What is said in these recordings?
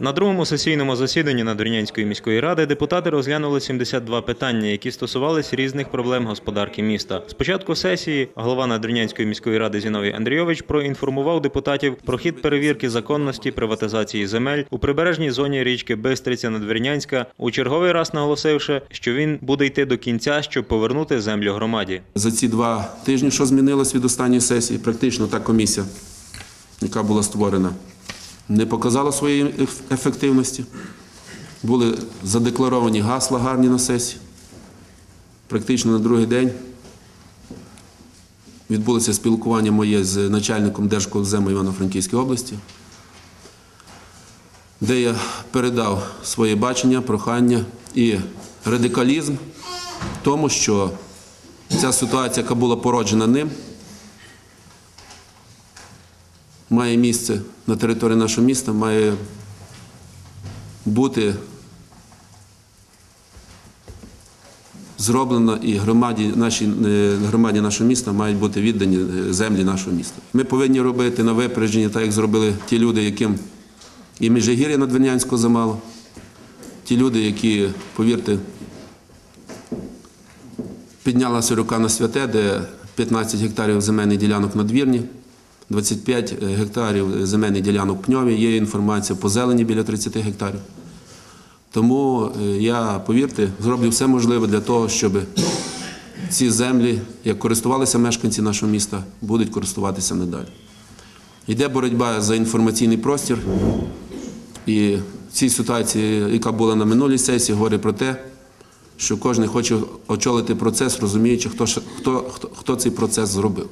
На другому сесійному засіданні Надвірнянської міської ради депутати розглянули 72 питання, які стосувалися різних проблем господарки міста. Спочатку сесії голова Надвірнянської міської ради Зіновій Андрійович проінформував депутатів про хід перевірки законності приватизації земель у прибережній зоні річки Бистриця Надвірнянська, у черговий раз наголосивши, що він буде йти до кінця, щоб повернути землю громаді. За ці два тижні, що змінилось від останньої сесії, практично та комісія, яка була створена, не показала своєї ефективності. Були задекларовані гасла гарні на сесії. Практично на другий день відбулося спілкування моє з начальником Держколзему Івано-Франківської області, де я передав своє бачення, прохання і радикалізм тому, що ця ситуація, яка була породжена ним, має місце на території нашого міста, має бути зроблена і громаді, нашій, е, громаді нашого міста мають бути віддані е, землі нашого міста. Ми повинні робити на випередження, так як зробили ті люди, яким і Межигір'я Надвірнянського замало, ті люди, які, повірте, Піднялася рука на святе, де 15 гектарів земельних ділянок надвірні, 25 гектарів земельних ділянок пньові. Є інформація по зелені біля 30 гектарів. Тому е, я, повірте, зроблю все можливе для того, щоб ці землі, як користувалися мешканці нашого міста, будуть користуватися надалі. Йде боротьба за інформаційний простір. І в цій ситуації, яка була на минулій сесії, говорить про те, що кожен хоче очолити процес, розуміючи, хто, хто, хто, хто цей процес зробив.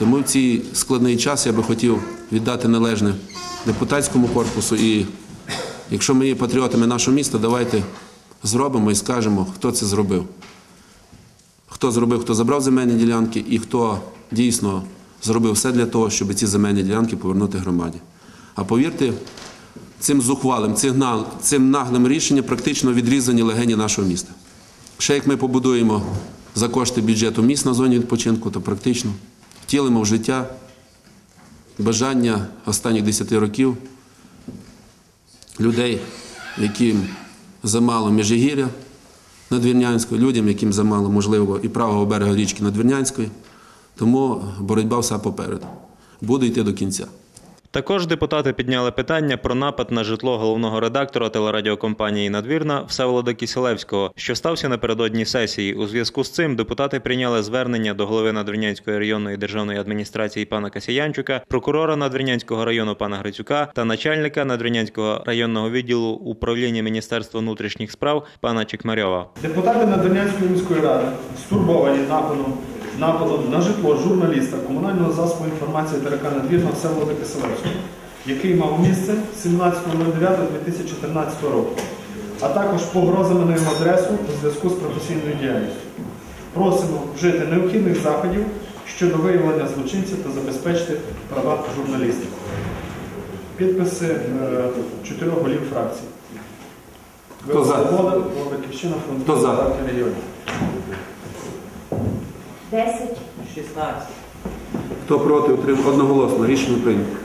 Тому в цей складний час я би хотів віддати належне депутатському корпусу. І якщо ми є патріотами нашого міста, давайте зробимо і скажемо, хто це зробив. Хто зробив, хто забрав земельні ділянки і хто дійсно зробив все для того, щоб ці земельні ділянки повернути громаді. А повірте, цим зухвалим, цим наг- наглим рішенням практично відрізані легені нашого міста. Ще як ми побудуємо за кошти бюджету міст на зоні відпочинку, то практично втілимо в життя бажання останніх 10 років людей, яким замало Межигір'я Надвірнянської, людям, яким замало, можливо, і правого берега річки Надвірнянської. Тому боротьба вся попереду. Буду йти до кінця. Також депутати підняли питання про напад на житло головного редактора телерадіокомпанії Надвірна Всеволода Кіселевського, що стався напередодні сесії. У зв'язку з цим депутати прийняли звернення до голови Надвірнянської районної державної адміністрації пана Касіянчука, прокурора Надвірнянського району пана Грицюка та начальника Надвірнянського районного відділу управління Міністерства внутрішніх справ пана Чекмарьова. Депутати Надвірнянської міської ради стурбовані нападом, нападом на житло журналіста комунального засобу інформації ТРК Надвірна Всеволода Киселевського, який мав місце 17.09.2014 року, а також погрозами на його адресу у зв'язку з професійною діяльністю. Просимо вжити необхідних заходів щодо виявлення злочинців та забезпечити права журналістів. Підписи е, чотирьох голів фракції. Хто за? Свобода, Батьківщина, фронт Хто за? партія регіонів. 10, 16. Хто проти, утримав одноголосно. Рішення прийнято.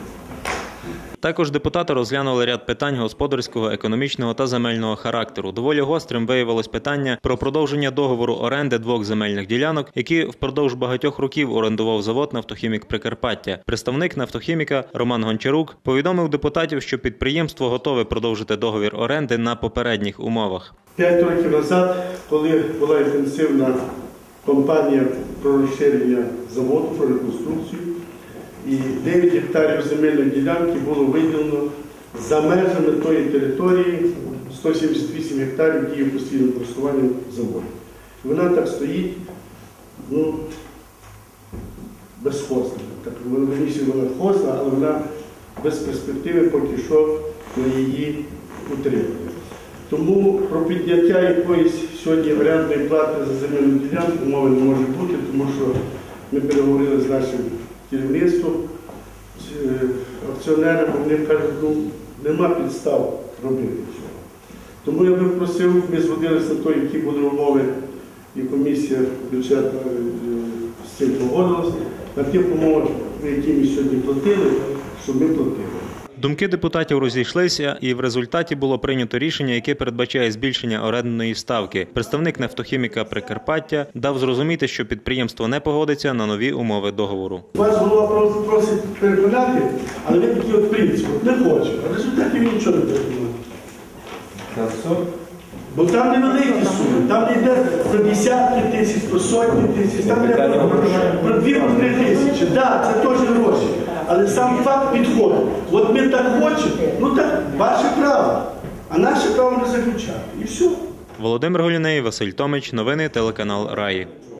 Також депутати розглянули ряд питань господарського, економічного та земельного характеру. Доволі гострим виявилось питання про продовження договору оренди двох земельних ділянок, які впродовж багатьох років орендував завод Нафтохімік Прикарпаття. Представник нафтохіміка Роман Гончарук повідомив депутатів, що підприємство готове продовжити договір оренди на попередніх умовах. П'ять років назад, коли була інтенсивна кампанія про розширення заводу, про реконструкцію, і 9 гектарів земельної ділянки було виділено за межами тої території 178 гектарів, які є постійним користуванням заводу. Вона так стоїть, ну, безхозна. Так, вона хозна, але вона без перспективи поки що на її утримання. Тому про підняття якоїсь сьогодні орендної плати за земельну ділянку мови не може бути, тому що ми переговорили з нашим керівництвом, з е, акціонерами, вони кажуть, ну нема підстав робити цього. Тому я би просив, ми згодилися на те, які були умови, і комісія бюджетна е, з цим погодилася, на тих умовах, які ми сьогодні платили, щоб ми платили. Думки депутатів розійшлися, і в результаті було прийнято рішення, яке передбачає збільшення орендної ставки. Представник нефтохіміка Прикарпаття дав зрозуміти, що підприємство не погодиться на нові умови договору. Вас голова просить переконати, але він такий от принцип, не хоче. А в результаті він нічого не переконує. Бо там невеликі суми, там не йде про десятки тисяч, про сотні тисяч, там йде про, про дві-три тисячі. Так, це теж гроші. Але сам факт підходить. От ми так хочемо, ну так ваше право. А наше право не заключати. І все. Володимир Голіней, Василь Томич, новини телеканал Раї.